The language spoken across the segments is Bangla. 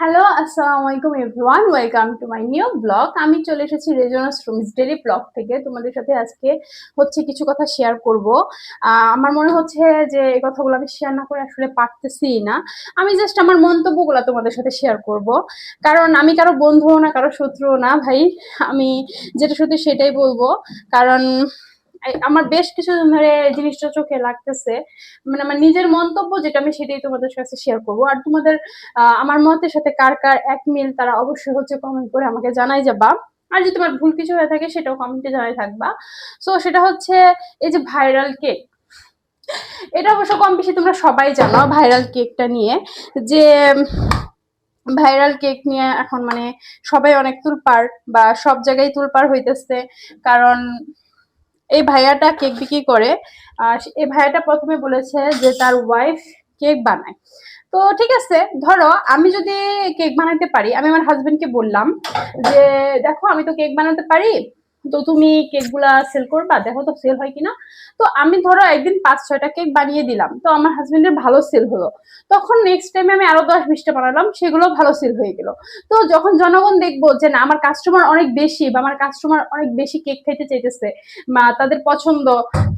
হ্যালো আসসালামু আলাইকুম everyone welcome to my new vlog আমি চলে এসেছি রেজনাস রুমস ডেলি ব্লগ থেকে। তোমাদের সাথে আজকে হচ্ছে কিছু কথা শেয়ার করব। আমার মনে হচ্ছে যে এই কথাগুলো আমি শেয়ার না করে আসলে পারতেছি না। আমি জাস্ট আমার মন্তব্যগুলো তোমাদের সাথে শেয়ার করব। কারণ আমি কারও বন্ধুও না, কারও শত্রুও না ভাই। আমি যেটা সত্যি সেটাই বলব। কারণ আমার বেশ কিছুদিন ধরে জিনিসটা চোখে লাগতেছে। মানে আমার নিজের মন্তব্য যেটা, আমি সেটাই তোমাদের কাছে শেয়ার করব। আর তোমাদের আমার মতের সাথে কার কার এক মিল, তারা অবশ্যই হচ্ছে কমেন্ট করে আমাকে জানাই যাবা। আর যদি তোমার ভুল কিছু হয়ে থাকে, সেটাও কমেন্টে জানাই থাকবা। সো সেটা হচ্ছে এই যে ভাইরাল কেক এটা অবশ্য কম বেশি তোমরা সবাই জানো ভাইরাল কেকটা নিয়ে। যে ভাইরাল কেক নিয়ে এখন মানে সবাই অনেক তুলপার বা সব জায়গায় তুলপার হইতেছে। কারণ এই ভাইয়াটা কেক বিক্রি করে। আর এই ভাইয়াটা প্রথমে বলেছে যে তার ওয়াইফ কেক বানায়। তো ঠিক আছে, ধরো আমি যদি কেক বানাতে পারি, আমি আমার হাজবেন্ডকে বললাম যে, দেখো, আমি তো কেক বানাতে পারি। তো তুমি কেকগুলা সেল করবা? দেখো তো সেল হয় কিনা। তো আমি ধরো একদিন পাঁচ, ছয়টা কেক বানিয়ে দিলাম। তো আমার হাজবেন্ডের ভালো সেল হলো। তখন নেক্সট টাইমে আমি আরও দশ, বিশটা বানালাম। সেগুলো ভালো সেল হয়ে গেল। তো যখন জনগণ দেখব যে না, আমার কাস্টমার অনেক বেশি বা আমার কাস্টমার অনেক বেশি কেক খাইতে চাইতেছে বা তাদের পছন্দ,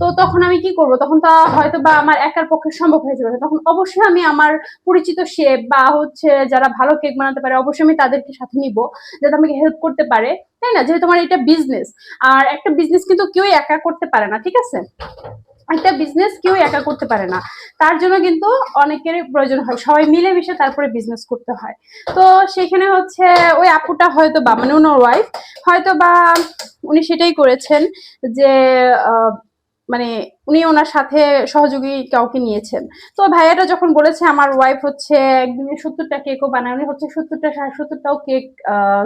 তো তখন আমি কি করব? তখন তা হয়তো বা আমার একার পক্ষে সম্ভব হয়ে যাবে তখন অবশ্যই আমি আমার পরিচিত শেফ বা হচ্ছে যারা ভালো কেক বানাতে পারে, অবশ্যই আমি তাদেরকে সাথে নিব। যাতে আমাকে হেল্প করতে পারে। তাই না? যেহেতু আমার এটা বিজনেস আর একটা বিজনেস কিন্তু কেউ একা করতে পারে না, ঠিক আছে? একটা বিজনেস কেউ একা করতে পারে না। তার জন্য কিন্তু অনেকের প্রয়োজন হয়, সবাই মিলে মিশে তারপরে বিজনেস করতে হয়। তো সেখানে হচ্ছে ওই আপুটা হয়তো বা মানে ওনার ওয়াইফ হয়তো বা উনি সেটাই করেছেন যে মানে উনি ওনার সাথে সহযোগী কাউকে নিয়েছেন। তো ভাইয়াটা যখন বলেছে আমার ওয়াইফ হচ্ছে একদিনে সত্তরটা কেকও বানায়, উনি হচ্ছে সত্তরটা সত্তরটাও কেক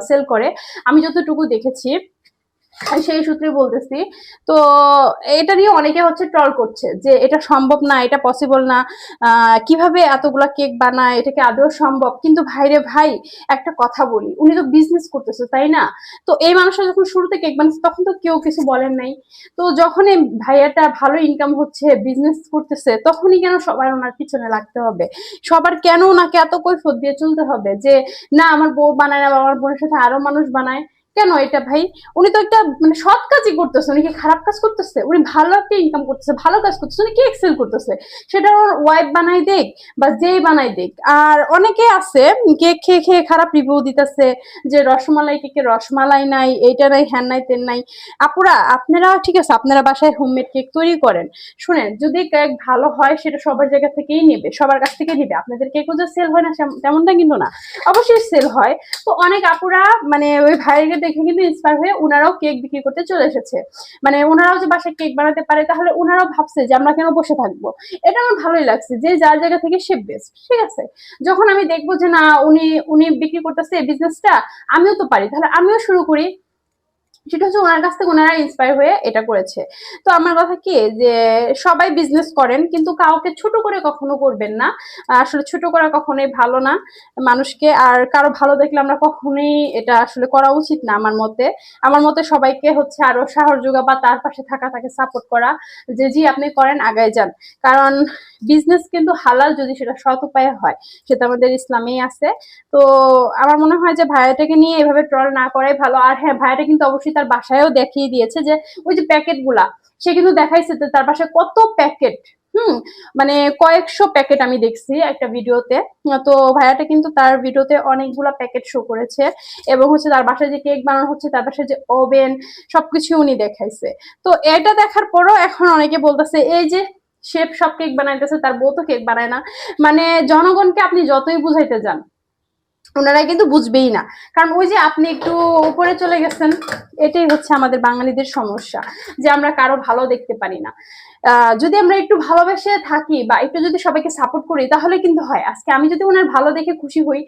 সেল করে। আমি যতটুকু দেখেছি সেই সূত্রে বলতেছি। তো এটা নিয়ে অনেকে হচ্ছে ট্রল করছে যে এটা সম্ভব না, এটা পসিবল না কীভাবে এতগুলা কেক বানায় এটাকে আদৌ সম্ভব? কিন্তু ভাইরে ভাই, একটা কথা বলি, উনি তো বিজনেস করতেছে, তাই না? তো এই মানুষটা যখন শুরুতে কেক বানাচ্ছে, তখন তো কেউ কিছু বলেন নাই। তো যখন এই ভাইয়াটা ভালো ইনকাম হচ্ছে বিজনেস করতেছে, তখনই কেন সবার ওনার পিছনে লাগতে হবে? সবার কেন ওনাকে এত কৈফত দিয়ে চলতে হবে? যে, না, আমার বউ বানায় না, আমার বোনের সাথে আরও মানুষ বানায়। কেন এটা ভাই? উনি তো একটা মানে সৎ কাজই করতেছে, উনি কি খারাপ কাজ করতেছে? উনি ভালো একটা ইনকাম করতেছে, ভালো কাজ করতেছে, উনি কি এক্সেল করতেছে? সেটা ওর ওয়াইফ বানাই দেখ বা যেই বানাই দেখ আর অনেকে আছে, কেক খেয়ে খেয়ে খারাপ রিভিউ দিতেছে, যে রসমালাই কেকে রসমালাই নাই, এইটা নাই, হ্যান নাই, তেন নাই। আপুরা, আপনারা, ঠিক আছে, আপনারা বাসায় হোমমেড কেক তৈরি করেন। শুনেন, যদি কেক ভালো হয়, সেটা সবার জায়গা থেকেই নেবে, সবার কাছ থেকে নেবে। আপনাদের কেকও যে সেল হয় না তেমনটা কিন্তু না। অবশ্যই সেল হয়। তো অনেক আপুরা মানে ওই ভাইকে দেখে কিন্তু ইন্সপায়ার হয়ে ওনারাও কেক বিক্রি করতে চলে এসেছে। মানে ওনারাও যে বাসায় কেক বানাতে পারে, তাহলে ওনারাও ভাবছে যে আমরা কেন বসে থাকব? এটা আমার ভালোই লাগছে যে যার জায়গা থেকে সে বেস্ট ঠিক আছে? যখন আমি দেখব যে না, উনি উনি বিক্রি করতেছে বিজনেসটা আমিও তো পারি। তাহলে আমিও শুরু করি। সেটা হচ্ছে ওনার কাছ থেকে ওনারা ইন্সপায়ার হয়ে এটা করেছে। তো আমার কথা কি, যে সবাই বিজনেস করেন, কিন্তু কাউকে ছোট করে কখনো করবেন না। আসলে ছোট করা কখনোই ভালো না মানুষকে, আর কারও ভালো দেখলে আমরা কখনোই এটা আসলে করা উচিত না আমার মতে। আমার মতে সবাইকে হচ্ছে আরও সাহস যোগা বা তার পাশে থাকা, তাকে সাপোর্ট করা, যে জি আপনি করেন, আগায় যান। কারণ বিজনেস কিন্তু হালাল যদি সেটা সৎ উপায়ে হয় সেটা আমাদের ইসলামেই আছে। তো আমার মনে হয় যে ভাইয়াটাকে নিয়ে এভাবে ট্রল না করাই ভালো। আর হ্যাঁ ভাইয়াটা কিন্তু অবশ্যই তার বাসায়ও দেখিয়ে দিয়েছে যে ওই যে প্যাকেটগুলা, সে কিন্তু দেখাইছে তার বাসায় কত প্যাকেট হুম মানে কয়েকশো প্যাকেট আমি দেখছি একটা ভিডিওতে। তো ভাইয়াটা কিন্তু তার ভিডিওতে অনেকগুলা প্যাকেট শো করেছে এবং হচ্ছে তার বাসায় যে কেক বানানো হচ্ছে, তার বাসায় যে ওভেন সবকিছু উনি দেখাইছে। তো এটা দেখার পরও এখন অনেকে বলতেছে, এই যে শেপ সব কেক বানাইতেছে, তার বউ তো কেক বানায় না। মানে জনগণকে আপনি যতই বুঝাইতে যান ওনারা কিন্তু বুঝবেই না। কারণ ওই যে আপনি একটু উপরে চলে গেছেন, এটাই হচ্ছে আমাদের বাঙালিদের সমস্যা, যে আমরা কারও ভালো দেখতে পারি না। যদি আমরা একটু ভালোবেসে থাকি বা একটু যদি সবাইকে সাপোর্ট করি, তাহলে কিন্তু হয়। আজকে আমি যদি ওনার ভালো দেখে খুশি হই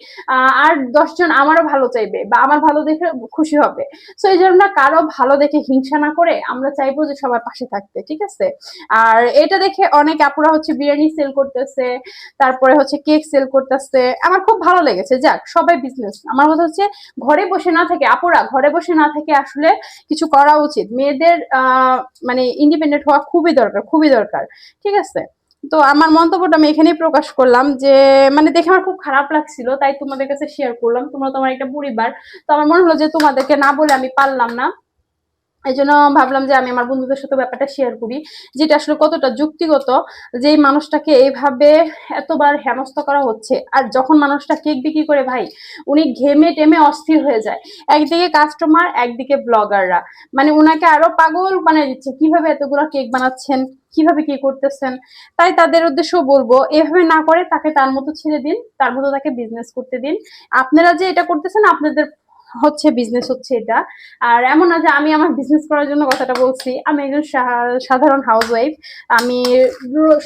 আর দশজন আমারও ভালো চাইবে বা আমার ভালো দেখে খুশি হবে। সো এই জন্য কারও ভালো দেখে হিংসা না করে আমরা চাইব যে সবার পাশে থাকতে, ঠিক আছে? আর এটা দেখে অনেক আপুরা হচ্ছে বিরিয়ানি সেল করতেছে, তারপরে হচ্ছে কেক সেল করতেছে। আমার খুব ভালো লেগেছে, যাক। সবাই বিজনেস আমার কথা হচ্ছে ঘরে বসে না থেকে, আপুরা, ঘরে বসে না থেকে আসলে কিছু করা উচিত। মেয়েদের মানে ইন্ডিপেন্ডেন্ট হওয়া খুবই দরকার খুবই দরকার। ঠিক আছে? তো আমার মন্তব্যটা আমি এখানেই প্রকাশ করলাম যে মানে দেখে আমার খুব খারাপ লাগছিল, তাই তোমাদের কাছে শেয়ার করলাম। তোমরা তোমার একটা পরিবার তো আমার মনে হলো যে তোমাদেরকে না বলে আমি পারলাম না। এই জন্য ভাবলাম যে আমি আমার বন্ধুদের সাথে ব্যাপারটা শেয়ার করি, যেটা আসলে কতটা যুক্তিগত যে মানুষটাকে এইভাবে এতবার হেনস্থ করা হচ্ছে। আর যখন মানুষটা কেক বিক্রি করে, ভাই, উনি ঘেমে টেমে অস্থির হয়ে যায়। একদিকে কাস্টমার একদিকে ব্লগাররা মানে উনাকে আরও পাগল বানিয়ে দিচ্ছে, কীভাবে এতগুলো কেক বানাচ্ছেন, কীভাবে কি করতেছেন? তাই তাদের উদ্দেশ্যও বলব, এভাবে না করে তাকে তার মতো ছেড়ে দিন, তার মতো তাকে বিজনেস করতে দিন। আপনারা যে এটা করতেছেন, আপনাদের হচ্ছে বিজনেস হচ্ছে এটা। আর এমন না যে আমি আমার বিজনেস করার জন্য কথাটা বলছি। আমি একজন সাধারণ হাউস ওয়াইফ আমি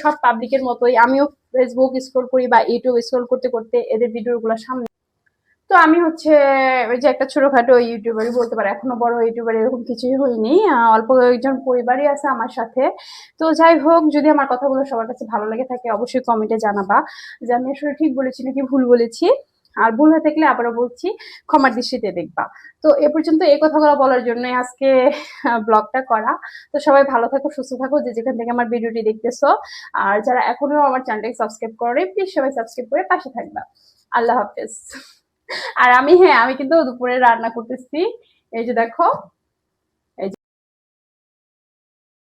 সব পাবলিকের মতোই। আমিও ফেসবুক স্ক্রল করি বা ইউটিউব স্ক্রল করতে করতে এদের ভিডিওগুলো সামনে তো আমি হচ্ছে ওই যে একটা ছোটখাটো ইউটিউবারই বলতে পারো। এখনও বড় ইউটিউবার এরকম কিছুই হয়নি অল্প কয়েকজন পরিবারই আছে আমার সাথে। তো যাই হোক, যদি আমার কথাগুলো সবার কাছে ভালো লাগে থাকে, অবশ্যই কমেন্টে জানাবা। যে আমি আসলে ঠিক বলেছি নাকি ভুল বলেছি। আর ভুল হয়ে থাকলে আবারও বলছি, ক্ষমার দৃষ্টিতে দেখবা। তো এ পর্যন্ত এই কথাগুলো বলার জন্য আজকে ব্লগটা করা। তো সবাই ভালো থাকো, সুস্থ থাকো, যে যেখান থেকে আমার ভিডিওটি দেখতেছো। আর যারা এখনও আমার চ্যানেলটাকে সাবস্ক্রাইব করে প্লিজ সবাই সাবস্ক্রাইব করে পাশে থাকবা। আল্লাহ হাফেজ। আর আমি হ্যাঁ আমি কিন্তু দুপুরে রান্না করতেছি। এই যে দেখো